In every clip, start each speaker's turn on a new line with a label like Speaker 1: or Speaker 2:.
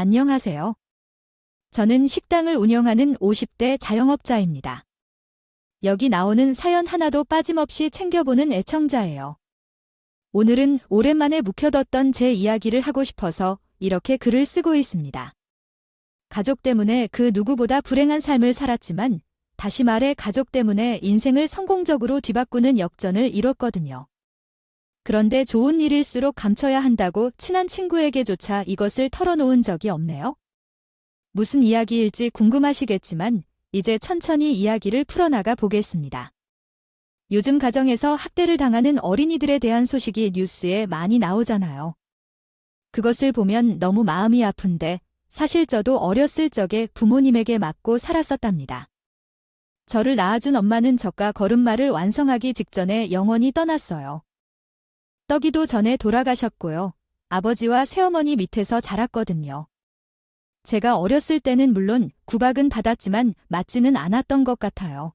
Speaker 1: 안녕하세요. 저는 식당을 운영하는 50대 자영업자입니다. 여기 나오는 사연 하나도 빠짐없이 챙겨보는 애청자예요. 오늘은 오랜만에 묵혀뒀던 제 이야기를 하고 싶어서 이렇게 글을 쓰고 있습니다. 가족 때문에 그 누구보다 불행한 삶을 살았지만 다시 말해 가족 때문에 인생을 성공적으로 뒤바꾸는 역전을 이뤘거든요. 그런데 좋은 일일수록 감춰야 한다고 친한 친구에게조차 이것을 털어놓은 적이 없네요. 무슨 이야기일지 궁금하시겠지만 이제 천천히 이야기를 풀어나가 보겠습니다. 요즘 가정에서 학대를 당하는 어린이들에 대한 소식이 뉴스에 많이 나오잖아요. 그것을 보면 너무 마음이 아픈데 사실 저도 어렸을 적에 부모님에게 맞고 살았었답니다. 저를 낳아준 엄마는 저가 걸음마를 완성하기 직전에 영원히 떠났어요. 떡이도 전에 돌아가셨고요. 아버지와 새어머니 밑에서 자랐거든요. 제가 어렸을 때는 물론 구박은 받았지만 맞지는 않았던 것 같아요.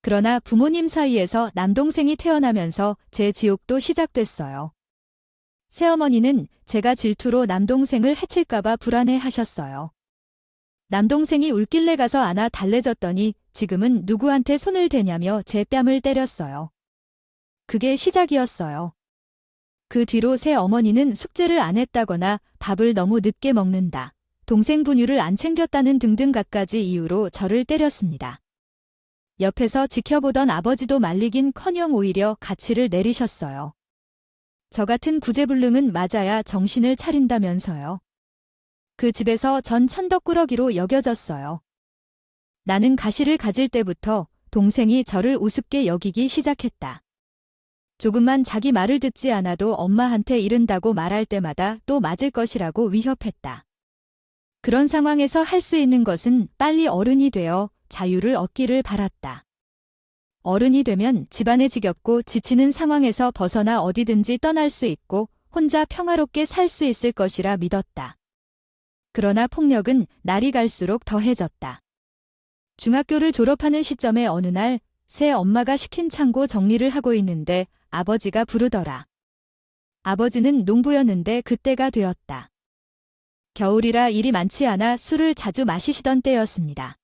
Speaker 1: 그러나 부모님 사이에서 남동생이 태어나면서 제 지옥도 시작됐어요. 새어머니는 제가 질투로 남동생을 해칠까봐 불안해 하셨어요. 남동생이 울길래 가서 안아 달래줬더니 지금은 누구한테 손을 대냐며 제 뺨을 때렸어요. 그게 시작이었어요. 그 뒤로 새 어머니는 숙제를 안 했다거나 밥을 너무 늦게 먹는다. 동생 분유를 안 챙겼다는 등등 갖가지 이유로 저를 때렸습니다. 옆에서 지켜보던 아버지도 말리긴 커녕 오히려 가치를 내리셨어요. 저 같은 구제불능은 맞아야 정신을 차린다면서요. 그 집에서 전 천덕꾸러기로 여겨졌어요. 나는 가시를 가질 때부터 동생이 저를 우습게 여기기 시작했다. 조금만 자기 말을 듣지 않아도 엄마한테 이른다고 말할 때마다 또 맞을 것이라고 위협했다. 그런 상황에서 할 수 있는 것은 빨리 어른이 되어 자유를 얻기를 바랐다. 어른이 되면 집안에 지겹고 지치는 상황에서 벗어나 어디든지 떠날 수 있고 혼자 평화롭게 살 수 있을 것이라 믿었다. 그러나 폭력은 날이 갈수록 더해졌다. 중학교를 졸업하는 시점에 어느 날 새 엄마가 시킨 창고 정리를 하고 있는데 아버지가 부르더라. 아버지는 농부였는데 그때가 되었다. 겨울이라 일이 많지 않아 술을 자주 마시시던 때였습니다.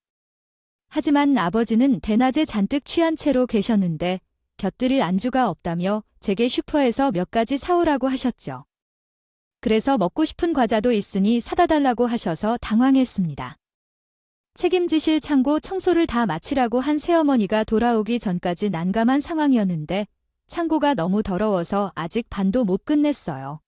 Speaker 1: 하지만 아버지는 대낮에 잔뜩 취한 채로 계셨는데 곁들일 안주가 없다며 제게 슈퍼에서 몇 가지 사오라고 하셨죠. 그래서 먹고 싶은 과자도 있으니 사다 달라고 하셔서 당황했습니다. 책임지실 창고 청소를 다 마치라고 한 새어머니가 돌아오기 전까지 난감한 상황이었는데 창고가 너무 더러워서 아직 반도 못 끝냈어요.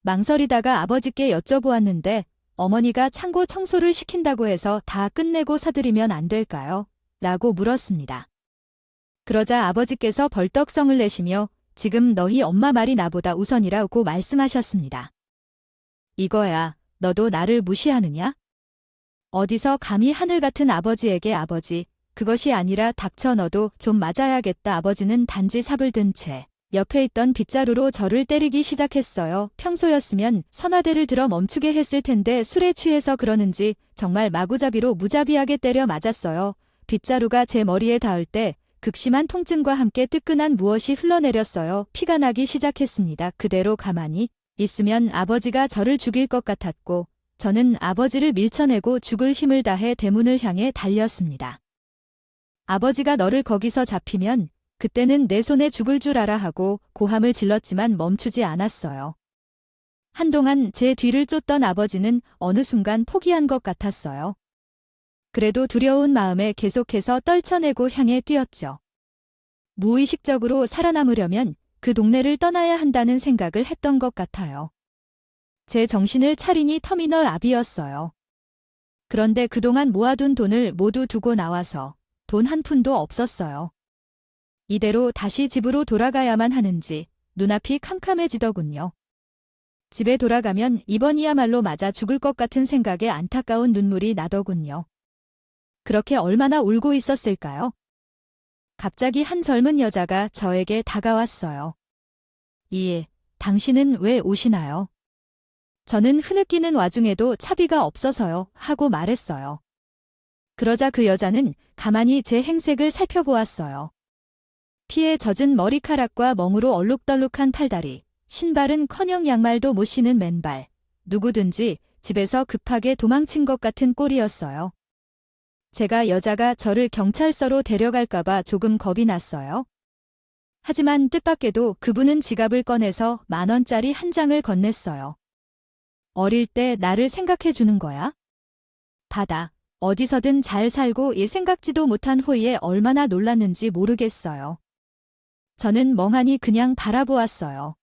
Speaker 1: 망설이다가 아버지께 여쭤보았는데 어머니가 창고 청소를 시킨다고 해서 다 끝내고 사드리면 안 될까요? 라고 물었습니다. 그러자 아버지께서 벌떡 성을 내시며 지금 너희 엄마 말이 나보다 우선이라고 말씀하셨습니다. 이거야, 너도 나를 무시하느냐? 어디서 감히 하늘 같은 아버지에게 아버지, 그것이 아니라 닥쳐 너도 좀 맞아야겠다 아버지는 단지 삽을 든 채 옆에 있던 빗자루로 저를 때리기 시작했어요. 평소였으면 선화대를 들어 멈추게 했을 텐데 술에 취해서 그러는지 정말 마구잡이로 무자비하게 때려 맞았어요. 빗자루가 제 머리에 닿을 때 극심한 통증과 함께 뜨끈한 무엇이 흘러내렸어요. 피가 나기 시작했습니다. 그대로 가만히 있으면 아버지가 저를 죽일 것 같았고 저는 아버지를 밀쳐내고 죽을 힘을 다해 대문을 향해 달렸습니다. 아버지가 너를 거기서 잡히면 그때는 내 손에 죽을 줄 알아 하고 고함을 질렀지만 멈추지 않았어요. 한동안 제 뒤를 쫓던 아버지는 어느 순간 포기한 것 같았어요. 그래도 두려운 마음에 계속해서 떨쳐내고 향해 뛰었죠. 무의식적으로 살아남으려면 그 동네를 떠나야 한다는 생각을 했던 것 같아요. 제 정신을 차리니 터미널 앞이었어요. 그런데 그동안 모아둔 돈을 모두 두고 나와서 돈 한 푼도 없었어요. 이대로 다시 집으로 돌아가야만 하는지 눈앞이 캄캄해지더군요. 집에 돌아가면 이번이야말로 맞아 죽을 것 같은 생각에 안타까운 눈물이 나더군요. 그렇게 얼마나 울고 있었을까요? 갑자기 한 젊은 여자가 저에게 다가왔어요. 이, 당신은 왜 오시나요? 저는 흐느끼는 와중에도 차비가 없어서요 하고 말했어요. 그러자 그 여자는 가만히 제 행색을 살펴보았어요. 피에 젖은 머리카락과 멍으로 얼룩덜룩한 팔다리, 신발은 커녕 양말도 못 신은 맨발. 누구든지 집에서 급하게 도망친 것 같은 꼴이었어요. 제가 여자가 저를 경찰서로 데려갈까봐 조금 겁이 났어요. 하지만 뜻밖에도 그분은 지갑을 꺼내서 만 원짜리 한 장을 건넸어요. 어릴 때 나를 생각해 주는 거야? 받아. 어디서든 잘 살고 이 생각지도 못한 호의에 얼마나 놀랐는지 모르겠어요. 저는 멍하니 그냥 바라보았어요.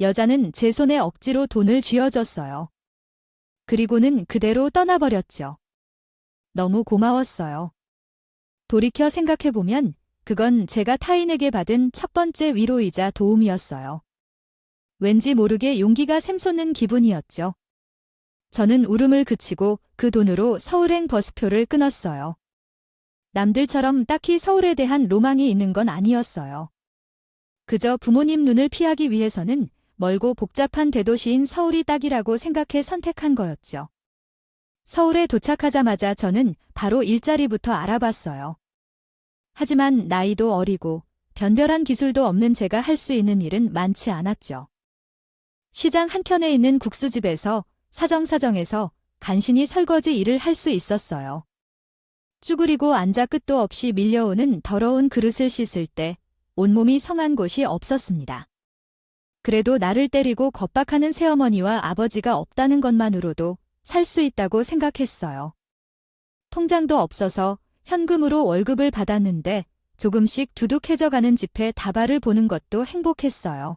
Speaker 1: 여자는 제 손에 억지로 돈을 쥐어줬어요. 그리고는 그대로 떠나버렸죠. 너무 고마웠어요. 돌이켜 생각해보면 그건 제가 타인에게 받은 첫 번째 위로이자 도움이었어요. 왠지 모르게 용기가 샘솟는 기분이었죠. 저는 울음을 그치고 그 돈으로 서울행 버스표를 끊었어요. 남들처럼 딱히 서울에 대한 로망이 있는 건 아니었어요. 그저 부모님 눈을 피하기 위해서는 멀고 복잡한 대도시인 서울이 딱이라고 생각해 선택한 거였죠. 서울에 도착하자마자 저는 바로 일자리부터 알아봤어요. 하지만 나이도 어리고 변별한 기술도 없는 제가 할 수 있는 일은 많지 않았죠. 시장 한켠에 있는 국수집에서 사정사정해서 간신히 설거지 일을 할 수 있었어요. 쭈그리고 앉아 끝도 없이 밀려오는 더러운 그릇을 씻을 때 온몸이 성한 곳이 없었습니다. 그래도 나를 때리고 겁박하는 새어머니와 아버지가 없다는 것만으로도 살 수 있다고 생각했어요. 통장도 없어서 현금으로 월급을 받았는데 조금씩 두둑해져가는 집에 다발을 보는 것도 행복했어요.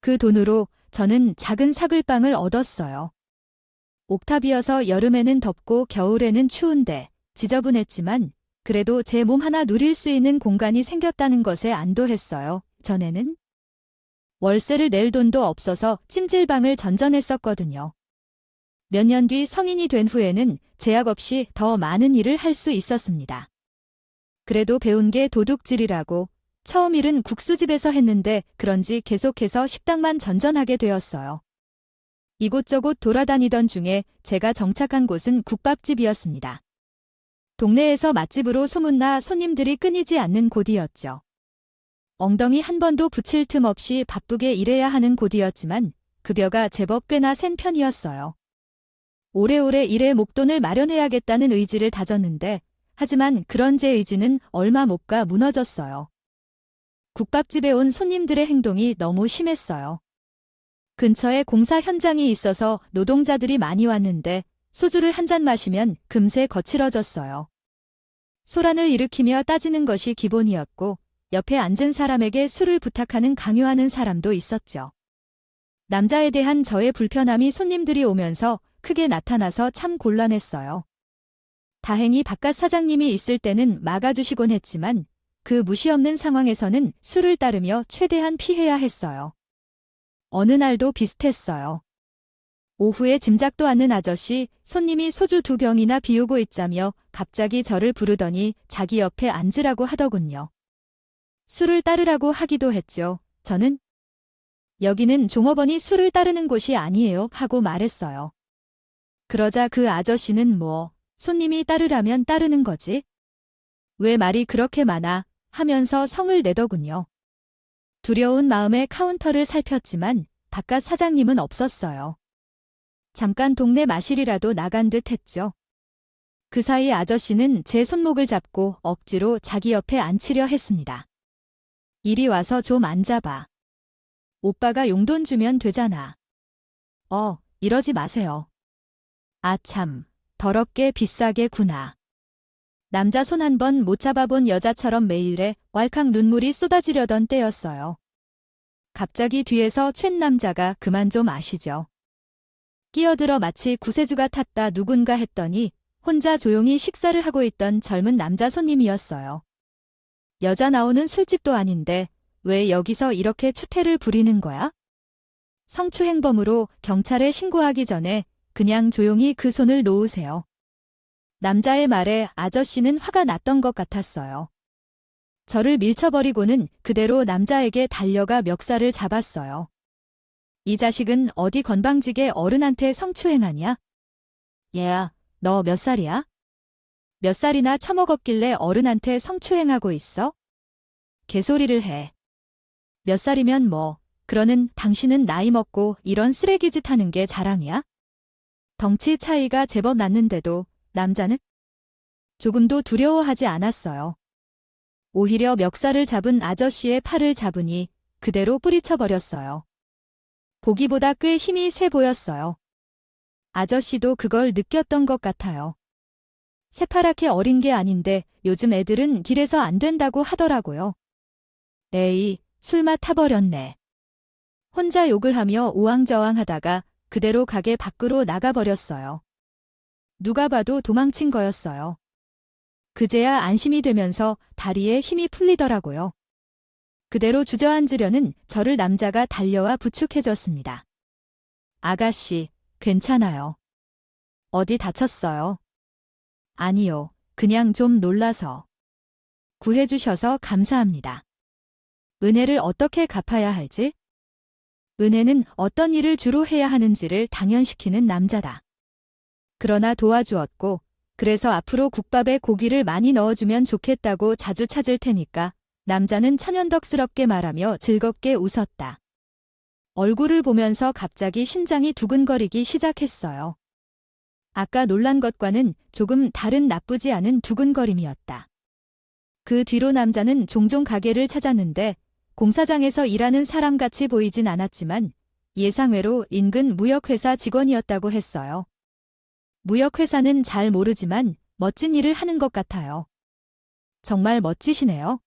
Speaker 1: 그 돈으로 저는 작은 사글빵을 얻었어요. 옥탑이어서 여름에는 덥고 겨울에는 추운데 지저분했지만 그래도 제 몸 하나 누릴 수 있는 공간이 생겼다는 것에 안도했어요. 전에는 월세를 낼 돈도 없어서 찜질방을 전전했었거든요. 몇 년 뒤 성인이 된 후에는 제약 없이 더 많은 일을 할 수 있었습니다. 그래도 배운 게 도둑질이라고 처음 일은 국수집에서 했는데 그런지 계속해서 식당만 전전하게 되었어요. 이곳저곳 돌아다니던 중에 제가 정착한 곳은 국밥집이었습니다. 동네에서 맛집으로 소문나 손님들이 끊이지 않는 곳이었죠. 엉덩이 한 번도 붙일 틈 없이 바쁘게 일해야 하는 곳이었지만 급여가 제법 꽤나 센 편이었어요. 오래오래 일해 목돈을 마련해야겠다는 의지를 다졌는데 하지만 그런 제 의지는 얼마 못 가 무너졌어요. 국밥집에 온 손님들의 행동이 너무 심했어요. 근처에 공사 현장이 있어서 노동자들이 많이 왔는데 소주를 한 잔 마시면 금세 거칠어졌어요. 소란을 일으키며 따지는 것이 기본이었고 옆에 앉은 사람에게 술을 부탁하는 강요하는 사람도 있었죠. 남자에 대한 저의 불편함이 손님들이 오면서 크게 나타나서 참 곤란했어요. 다행히 바깥 사장님이 있을 때는 막아주시곤 했지만 그 무시 없는 상황에서는 술을 따르며 최대한 피해야 했어요. 어느 날도 비슷했어요. 오후에 짐작도 않는 아저씨, 손님이 소주 두 병이나 비우고 있자며 갑자기 저를 부르더니 자기 옆에 앉으라고 하더군요. 술을 따르라고 하기도 했죠. 저는 여기는 종업원이 술을 따르는 곳이 아니에요 하고 말했어요. 그러자 그 아저씨는 뭐 손님이 따르라면 따르는 거지? 왜 말이 그렇게 많아 하면서 성을 내더군요. 두려운 마음에 카운터를 살폈지만 바깥 사장님은 없었어요. 잠깐 동네 마실이라도 나간 듯 했죠. 그 사이 아저씨는 제 손목을 잡고 억지로 자기 옆에 앉히려 했습니다. 이리 와서 좀 앉아봐. 오빠가 용돈 주면 되잖아. 어, 이러지 마세요. 아 참, 더럽게 비싸게 구나. 남자 손 한 번 못 잡아본 여자처럼 매일에 왈칵 눈물이 쏟아지려던 때였어요. 갑자기 뒤에서 촨 남자가 그만 좀 아시죠. 끼어들어 마치 구세주가 탔다 누군가 했더니 혼자 조용히 식사를 하고 있던 젊은 남자 손님이었어요. 여자 나오는 술집도 아닌데 왜 여기서 이렇게 추태를 부리는 거야? 성추행범으로 경찰에 신고하기 전에 그냥 조용히 그 손을 놓으세요. 남자의 말에 아저씨는 화가 났던 것 같았어요. 저를 밀쳐버리고는 그대로 남자에게 달려가 멱살을 잡았어요. 이 자식은 어디 건방지게 어른한테 성추행하냐? 얘야, 너 몇 살이야? 몇 살이나 처먹었길래 어른한테 성추행하고 있어? 개소리를 해. 몇 살이면 뭐, 그러는 당신은 나이 먹고 이런 쓰레기 짓 하는 게 자랑이야? 덩치 차이가 제법 났는데도 남자는 조금도 두려워하지 않았어요. 오히려 멱살을 잡은 아저씨의 팔을 잡으니 그대로 뿌리쳐 버렸어요. 보기보다 꽤 힘이 세 보였어요. 아저씨도 그걸 느꼈던 것 같아요. 새파랗게 어린 게 아닌데 요즘 애들은 길에서 안 된다고 하더라고요. 에이, 술맛 타버렸네. 혼자 욕을 하며 우왕좌왕 하다가 그대로 가게 밖으로 나가버렸어요. 누가 봐도 도망친 거였어요. 그제야 안심이 되면서 다리에 힘이 풀리더라고요. 그대로 주저앉으려는 저를 남자가 달려와 부축해줬습니다. 아가씨, 괜찮아요. 어디 다쳤어요? 아니요, 그냥 좀 놀라서. 구해주셔서 감사합니다. 은혜를 어떻게 갚아야 할지? 은혜는 어떤 일을 주로 해야 하는지를 당연시키는 남자다. 그러나 도와주었고, 그래서 앞으로 국밥에 고기를 많이 넣어주면 좋겠다고 자주 찾을 테니까 남자는 천연덕스럽게 말하며 즐겁게 웃었다. 얼굴을 보면서 갑자기 심장이 두근거리기 시작했어요. 아까 놀란 것과는 조금 다른 나쁘지 않은 두근거림이었다. 그 뒤로 남자는 종종 가게를 찾았는데 공사장에서 일하는 사람같이 보이진 않았지만 예상외로 인근 무역회사 직원이었다고 했어요. 무역회사는 잘 모르지만 멋진 일을 하는 것 같아요. 정말 멋지시네요.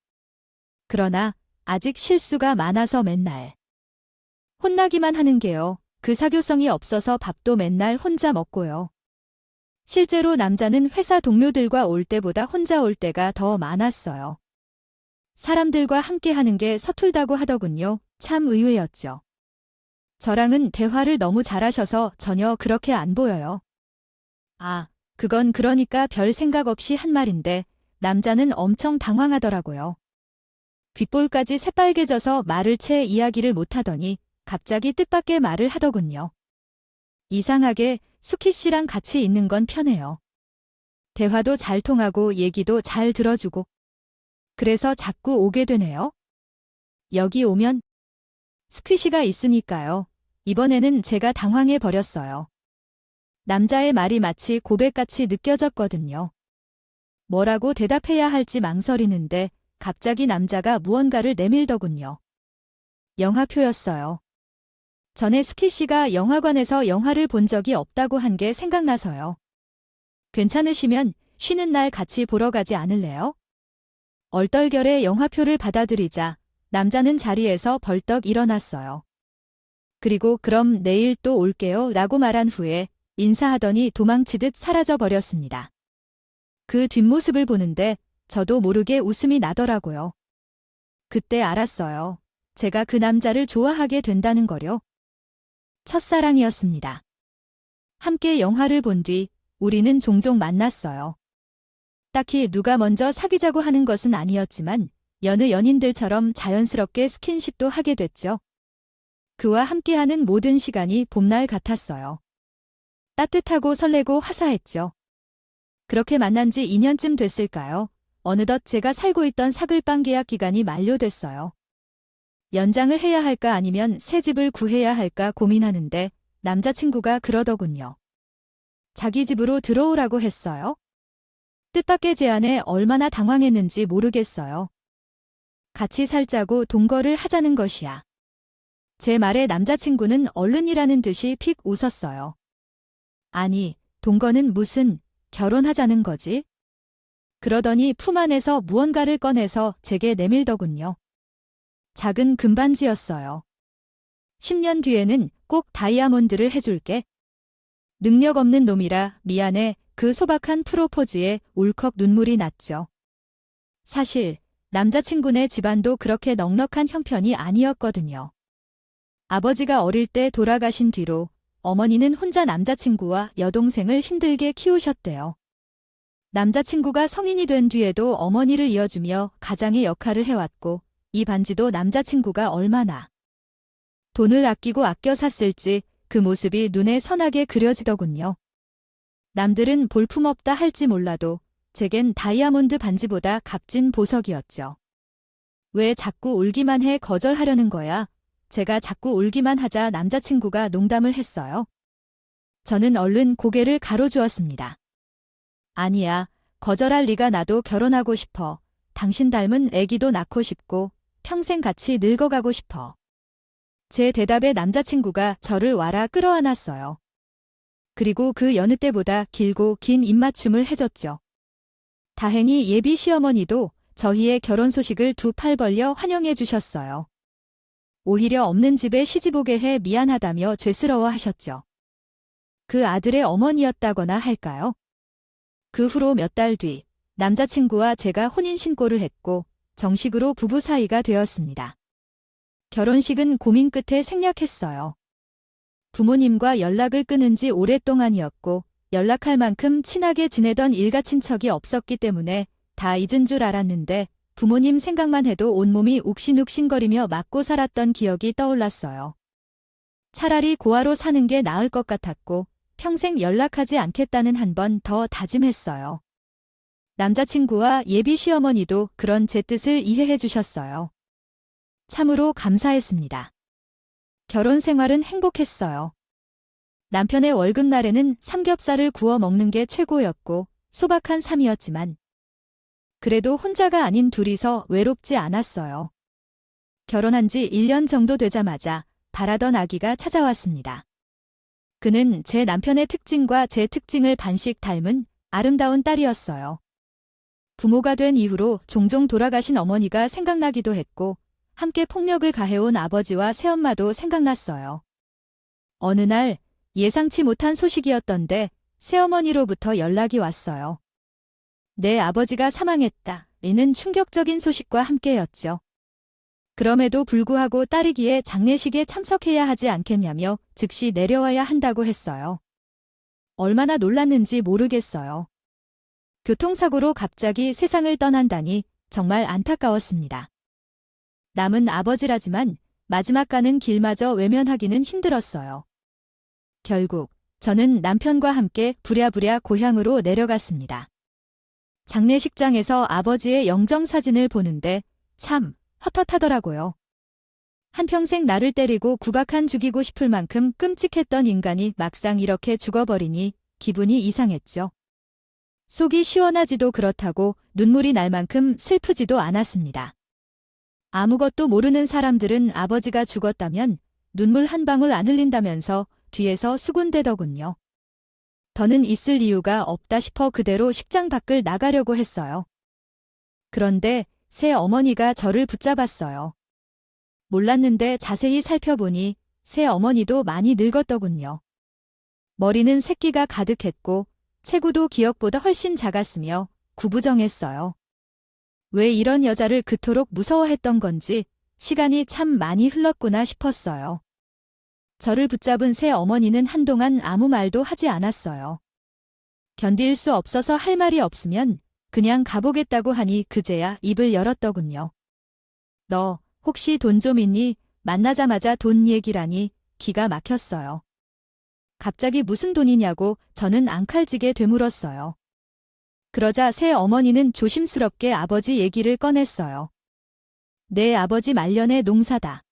Speaker 1: 그러나 아직 실수가 많아서 맨날 혼나기만 하는 게요. 그 사교성이 없어서 밥도 맨날 혼자 먹고요. 실제로 남자는 회사 동료들과 올 때보다 혼자 올 때가 더 많았어요. 사람들과 함께 하는 게 서툴다고 하더군요. 참 의외였죠. 저랑은 대화를 너무 잘하셔서 전혀 그렇게 안 보여요. 아, 그건 그러니까 별 생각 없이 한 말인데 남자는 엄청 당황하더라고요. 귓볼까지 새빨개져서 말을 채 이야기를 못하더니 갑자기 뜻밖의 말을 하더군요. 이상하게 수키 씨랑 같이 있는 건 편해요. 대화도 잘 통하고 얘기도 잘 들어주고. 그래서 자꾸 오게 되네요. 여기 오면 스퀴시가 있으니까요. 이번에는 제가 당황해 버렸어요. 남자의 말이 마치 고백같이 느껴졌거든요. 뭐라고 대답해야 할지 망설이는데 갑자기 남자가 무언가를 내밀더군요. 영화표였어요. 전에 스키 씨가 영화관에서 영화를 본 적이 없다고 한 게 생각나서요. 괜찮으시면 쉬는 날 같이 보러 가지 않을래요? 얼떨결에 영화표를 받아들이자 남자는 자리에서 벌떡 일어났어요. 그리고 그럼 내일 또 올게요 라고 말한 후에 인사하더니 도망치듯 사라져 버렸습니다. 그 뒷모습을 보는데 저도 모르게 웃음이 나더라고요. 그때 알았어요. 제가 그 남자를 좋아하게 된다는 거요. 첫사랑이었습니다. 함께 영화를 본 뒤 우리는 종종 만났어요. 딱히 누가 먼저 사귀자고 하는 것은 아니었지만 여느 연인들처럼 자연스럽게 스킨십도 하게 됐죠. 그와 함께하는 모든 시간이 봄날 같았어요. 따뜻하고 설레고 화사했죠. 그렇게 만난 지 2년쯤 됐을까요? 어느덧 제가 살고 있던 사글방 계약 기간이 만료됐어요. 연장을 해야 할까 아니면 새 집을 구해야 할까 고민하는데 남자친구가 그러더군요. 자기 집으로 들어오라고 했어요. 뜻밖의 제안에 얼마나 당황했는지 모르겠어요. 같이 살자고 동거를 하자는 것이야. 제 말에 남자친구는 얼른이라는 듯이 픽 웃었어요. 아니, 동거는 무슨 결혼하자는 거지? 그러더니 품 안에서 무언가를 꺼내서 제게 내밀더군요. 작은 금반지였어요. 10년 뒤에는 꼭 다이아몬드를 해줄게. 능력 없는 놈이라 미안해 그 소박한 프로포즈에 울컥 눈물이 났죠. 사실 남자친구네 집안도 그렇게 넉넉한 형편이 아니었거든요. 아버지가 어릴 때 돌아가신 뒤로 어머니는 혼자 남자친구와 여동생을 힘들게 키우셨대요. 남자친구가 성인이 된 뒤에도 어머니를 이어주며 가장의 역할을 해왔고 이 반지도 남자친구가 얼마나 돈을 아끼고 아껴 샀을지 그 모습이 눈에 선하게 그려지더군요. 남들은 볼품없다 할지 몰라도 제겐 다이아몬드 반지보다 값진 보석이었죠. 왜 자꾸 울기만 해 거절하려는 거야? 제가 자꾸 울기만 하자 남자친구가 농담을 했어요. 저는 얼른 고개를 가로주었습니다. 아니야, 거절할 리가 나도 결혼하고 싶어. 당신 닮은 애기도 낳고 싶고 평생 같이 늙어가고 싶어. 제 대답에 남자친구가 저를 와라 끌어안았어요. 그리고 그 여느 때보다 길고 긴 입맞춤을 해줬죠. 다행히 예비 시어머니도 저희의 결혼 소식을 두 팔 벌려 환영해 주셨어요. 오히려 없는 집에 시집 오게 해 미안하다며 죄스러워 하셨죠. 그 아들의 어머니였다거나 할까요? 그 후로 몇 달 뒤, 남자친구와 제가 혼인신고를 했고, 정식으로 부부 사이가 되었습니다. 결혼식은 고민 끝에 생략했어요. 부모님과 연락을 끊은 지 오랫동안이었고, 연락할 만큼 친하게 지내던 일가 친척이 없었기 때문에 다 잊은 줄 알았는데, 부모님 생각만 해도 온몸이 욱신욱신거리며 맞고 살았던 기억이 떠올랐어요. 차라리 고아로 사는 게 나을 것 같았고, 평생 연락하지 않겠다는 한 번 더 다짐했어요. 남자친구와 예비 시어머니도 그런 제 뜻을 이해해 주셨어요. 참으로 감사했습니다. 결혼 생활은 행복했어요. 남편의 월급날에는 삼겹살을 구워 먹는 게 최고였고 소박한 삶이었지만 그래도 혼자가 아닌 둘이서 외롭지 않았어요. 결혼한 지 1년 정도 되자마자 바라던 아기가 찾아왔습니다. 그는 제 남편의 특징과 제 특징을 반씩 닮은 아름다운 딸이었어요. 부모가 된 이후로 종종 돌아가신 어머니가 생각나기도 했고, 함께 폭력을 가해온 아버지와 새엄마도 생각났어요. 어느 날 예상치 못한 소식이었던데 새어머니로부터 연락이 왔어요. 내 아버지가 사망했다. 이는 충격적인 소식과 함께였죠. 그럼에도 불구하고 딸이기에 장례식에 참석해야 하지 않겠냐며 즉시 내려와야 한다고 했어요. 얼마나 놀랐는지 모르겠어요. 교통사고로 갑자기 세상을 떠난다니 정말 안타까웠습니다. 남은 아버지라지만 마지막 가는 길마저 외면하기는 힘들었어요. 결국 저는 남편과 함께 부랴부랴 고향으로 내려갔습니다. 장례식장에서 아버지의 영정사진을 보는데 참 헛헛하더라고요. 한평생 나를 때리고 구박한 죽이고 싶을 만큼 끔찍했던 인간이 막상 이렇게 죽어버리니 기분이 이상했죠. 속이 시원하지도 그렇다고 눈물이 날 만큼 슬프지도 않았습니다. 아무것도 모르는 사람들은 아버지가 죽었다면 눈물 한 방울 안 흘린다면서 뒤에서 수군대더군요. 더는 있을 이유가 없다 싶어 그대로 식장 밖을 나가려고 했어요. 그런데 새 어머니가 저를 붙잡았어요. 몰랐는데 자세히 살펴보니 새 어머니도 많이 늙었더군요. 머리는 새끼가 가득했고 체구도 기억보다 훨씬 작았으며 구부정했어요. 왜 이런 여자를 그토록 무서워했던 건지 시간이 참 많이 흘렀구나 싶었어요. 저를 붙잡은 새 어머니는 한동안 아무 말도 하지 않았어요. 견딜 수 없어서 할 말이 없으면 그냥 가보겠다고 하니 그제야 입을 열었더군요. 너 혹시 돈 좀 있니? 만나자마자 돈 얘기라니 기가 막혔어요. 갑자기 무슨 돈이냐고 저는 앙칼지게 되물었어요. 그러자 새 어머니는 조심스럽게 아버지 얘기를 꺼냈어요. 내 아버지 말년의 농사다.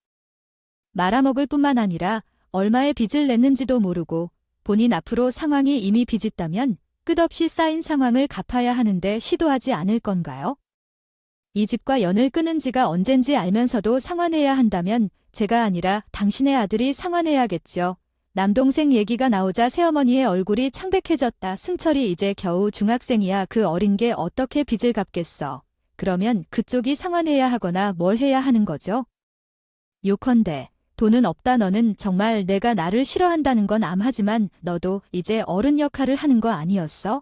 Speaker 1: 말아먹을 뿐만 아니라 얼마의 빚을 냈는지도 모르고 본인 앞으로 상황이 이미 빚있다면 끝없이 쌓인 상황을 갚아야 하는데 시도하지 않을 건가요? 이 집과 연을 끊은 지가 언젠지 알면서도 상환해야 한다면 제가 아니라 당신의 아들이 상환해야겠죠. 남동생 얘기가 나오자 새어머니의 얼굴이 창백해졌다. 승철이 이제 겨우 중학생이야. 그 어린 게 어떻게 빚을 갚겠어. 그러면 그쪽이 상환해야 하거나 뭘 해야 하는 거죠? 요컨대 돈은 없다 너는 정말 내가 나를 싫어한다는 건 암하지만 너도 이제 어른 역할을 하는 거 아니었어?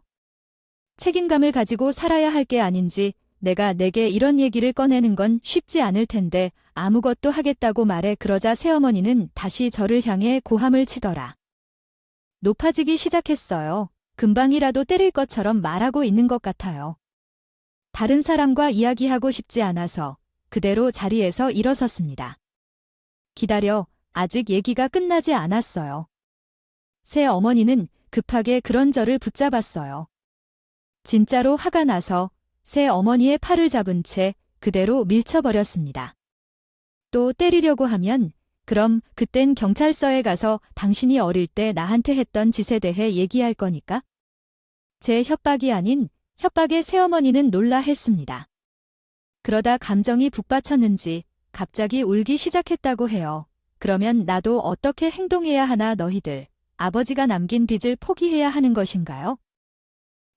Speaker 1: 책임감을 가지고 살아야 할 게 아닌지 내가 내게 이런 얘기를 꺼내는 건 쉽지 않을 텐데 아무것도 하겠다고 말해 그러자 새어머니는 다시 저를 향해 고함을 치더라. 높아지기 시작했어요. 금방이라도 때릴 것처럼 말하고 있는 것 같아요. 다른 사람과 이야기하고 싶지 않아서 그대로 자리에서 일어섰습니다. 기다려, 아직 얘기가 끝나지 않았어요. 새 어머니는 급하게 그런 저를 붙잡았어요. 진짜로 화가 나서 새 어머니의 팔을 잡은 채 그대로 밀쳐버렸습니다. 또 때리려고 하면 그럼 그땐 경찰서에 가서 당신이 어릴 때 나한테 했던 짓에 대해 얘기할 거니까? 제 협박이 아닌 협박에 새어머니는 놀라 했습니다. 그러다 감정이 북받쳤는지 갑자기 울기 시작했다고 해요. 그러면 나도 어떻게 행동해야 하나 너희들. 아버지가 남긴 빚을 포기해야 하는 것인가요?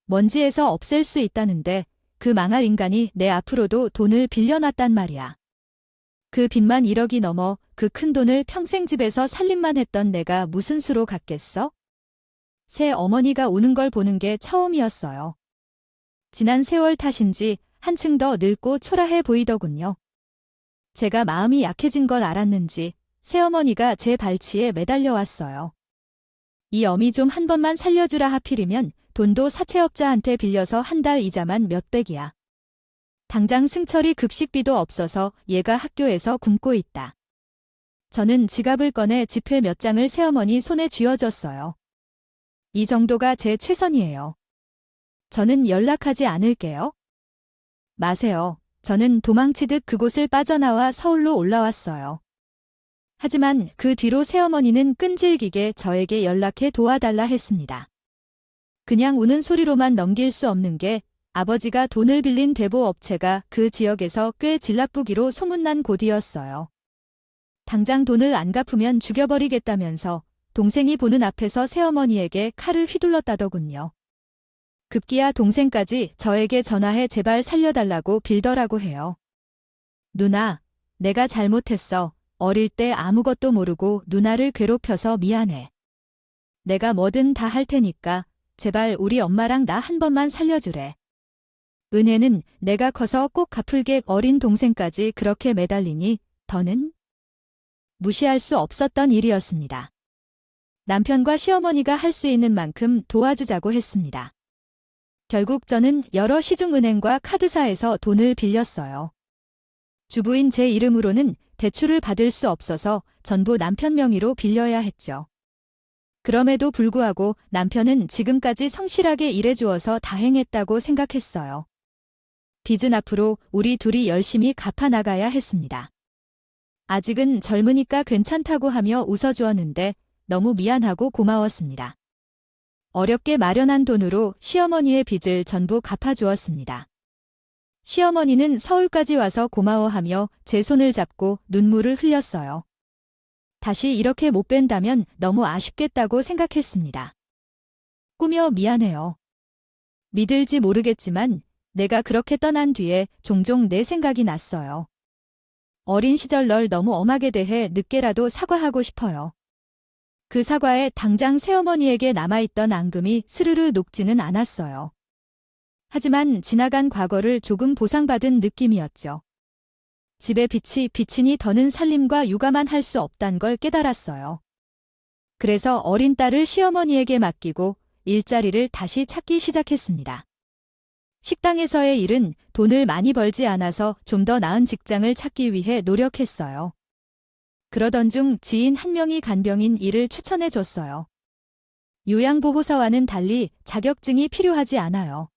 Speaker 1: 먼지에서 없앨 수 있다는데 그 망할 인간이 내 앞으로도 돈을 빌려놨단 말이야. 그 빚만 1억이 넘어 그 큰 돈을 평생 집에서 살림만 했던 내가 무슨 수로 갚겠어? 새 어머니가 우는 걸 보는 게 처음이었어요. 지난 세월 탓인지 한층 더 늙고 초라해 보이더군요. 제가 마음이 약해진 걸 알았는지 새어머니가 제 발치에 매달려 왔어요. 이 어미 좀 한 번만 살려주라 하필이면 돈도 사채업자한테 빌려서 한 달 이자만 몇백이야. 당장 승철이 급식비도 없어서 얘가 학교에서 굶고 있다. 저는 지갑을 꺼내 지폐 몇 장을 새어머니 손에 쥐어줬어요. 이 정도가 제 최선이에요. 저는 연락하지 않을게요. 마세요. 저는 도망치듯 그곳을 빠져나와 서울로 올라왔어요. 하지만 그 뒤로 새어머니는 끈질기게 저에게 연락해 도와달라 했습니다. 그냥 우는 소리로만 넘길 수 없는 게 아버지가 돈을 빌린 대보 업체가 그 지역에서 꽤 질납부기로 소문난 곳이었어요. 당장 돈을 안 갚으면 죽여버리겠다면서 동생이 보는 앞에서 새어머니에게 칼을 휘둘렀다더군요. 급기야 동생까지 저에게 전화해 제발 살려달라고 빌더라고 해요. 누나, 내가 잘못했어. 어릴 때 아무것도 모르고 누나를 괴롭혀서 미안해. 내가 뭐든 다 할 테니까 제발 우리 엄마랑 나 한 번만 살려주래. 은혜는 내가 커서 꼭 갚을게 어린 동생까지 그렇게 매달리니 더는 무시할 수 없었던 일이었습니다. 남편과 시어머니가 할 수 있는 만큼 도와주자고 했습니다. 결국 저는 여러 시중은행과 카드사에서 돈을 빌렸어요. 주부인 제 이름으로는 대출을 받을 수 없어서 전부 남편 명의로 빌려야 했죠. 그럼에도 불구하고 남편은 지금까지 성실하게 일해주어서 다행했다고 생각했어요. 빚은 앞으로 우리 둘이 열심히 갚아나가야 했습니다. 아직은 젊으니까 괜찮다고 하며 웃어주었는데 너무 미안하고 고마웠습니다. 어렵게 마련한 돈으로 시어머니의 빚을 전부 갚아주었습니다. 시어머니는 서울까지 와서 고마워하며 제 손을 잡고 눈물을 흘렸어요. 다시 이렇게 못 뵌다면 너무 아쉽겠다고 생각했습니다. 꾸며 미안해요. 믿을지 모르겠지만 내가 그렇게 떠난 뒤에 종종 내 생각이 났어요. 어린 시절 널 너무 엄하게 대해 늦게라도 사과하고 싶어요. 그 사과에 당장 새어머니에게 남아있던 앙금이 스르르 녹지는 않았어요. 하지만 지나간 과거를 조금 보상받은 느낌이었죠. 집에 빛이 비치니 더는 살림과 육아만 할 수 없단 걸 깨달았어요. 그래서 어린 딸을 시어머니에게 맡기고 일자리를 다시 찾기 시작했습니다. 식당에서의 일은 돈을 많이 벌지 않아서 좀 더 나은 직장을 찾기 위해 노력했어요. 그러던 중 지인 한 명이 간병인 일을 추천해 줬어요. 요양보호사와는 달리 자격증이 필요하지 않아요.